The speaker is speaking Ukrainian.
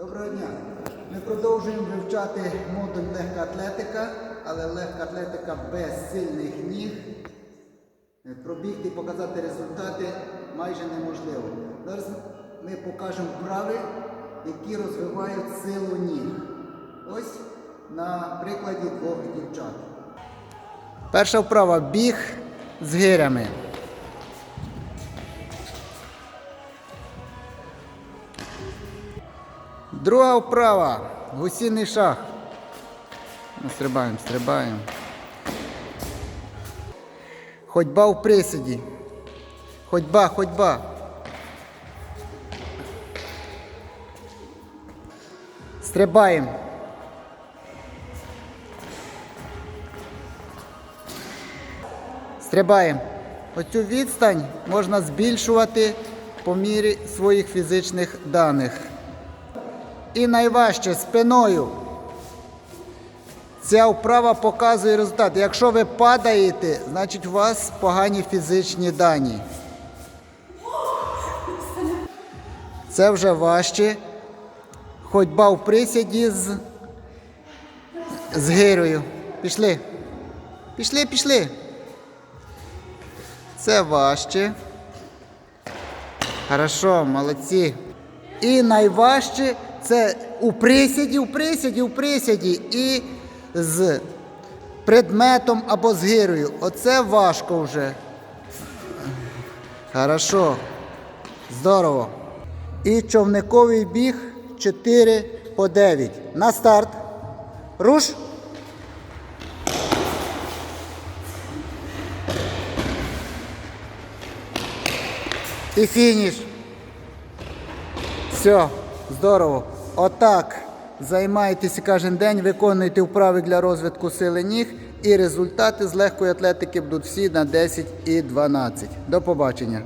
Доброго дня! Ми продовжуємо вивчати модуль легка атлетика, але легка атлетика без сильних ніг. Е, Пробігти і показати результати майже неможливо. Зараз ми покажемо вправи, які розвивають силу ніг. Ось на прикладі двох дівчат. Перша вправа біг з гирями. Друга вправа. Гусіний шах. Ну, стрибаємо, стрибаємо. Ходьба в присіді. Ходьба, ходьба. Стрибаємо. Стрибаємо. Оцю відстань можна збільшувати по мірі своїх фізичних даних. І найважче спиною. Ця вправа показує результат. Якщо ви падаєте, значить у вас погані фізичні дані. Це вже важче. Ходьба в присіді з, з гирою. Пішли. Пішли, пішли. Це важче. Хорошо, молодці. І найважче це у присіді, у присіді, у присіді і з предметом або з гирою. Оце важко вже. Хорошо. Здорово. І човниковий біг 4 по 9. На старт. Руш. І фініш. Все, здорово. Отак. Займайтеся кожен день, виконуйте вправи для розвитку сили ніг, і результати з легкої атлетики будуть всі на 10 і 12. До побачення.